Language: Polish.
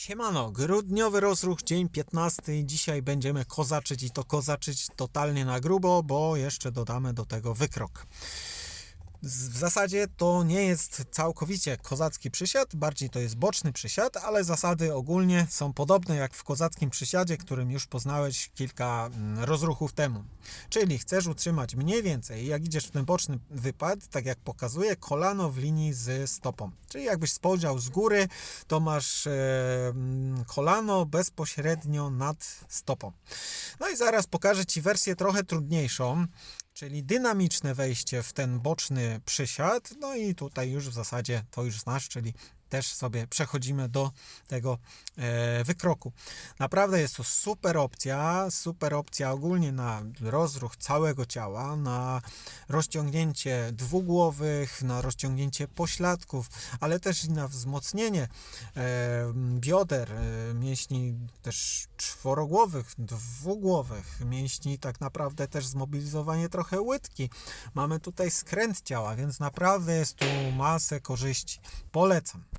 Siemano, grudniowy rozruch, dzień 15. Dzisiaj będziemy kozaczyć i to kozaczyć totalnie na grubo, bo jeszcze dodamy do tego wykrok. W zasadzie to nie jest całkowicie kozacki przysiad, bardziej to jest boczny przysiad, ale zasady ogólnie są podobne jak w kozackim przysiadzie, którym już poznałeś kilka mm, rozruchów temu. Czyli chcesz utrzymać mniej więcej, jak idziesz w ten boczny wypad, tak jak pokazuje, kolano w linii z stopą. Czyli jakbyś spojrzał z góry, to masz e, mm, kolano bezpośrednio nad stopą. No i zaraz pokażę Ci wersję trochę trudniejszą, czyli dynamiczne wejście w ten boczny przysiad. No i tutaj już w zasadzie to już znasz, czyli też sobie przechodzimy do tego e, wykroku. Naprawdę jest to super opcja, super opcja ogólnie na rozruch całego ciała, na rozciągnięcie dwugłowych, na rozciągnięcie pośladków, ale też na wzmocnienie e, bioder, e, mięśni też czworogłowych, dwugłowych, mięśni tak naprawdę też zmobilizowanie trochę łydki. Mamy tutaj skręt ciała, więc naprawdę jest tu masę korzyści. Polecam.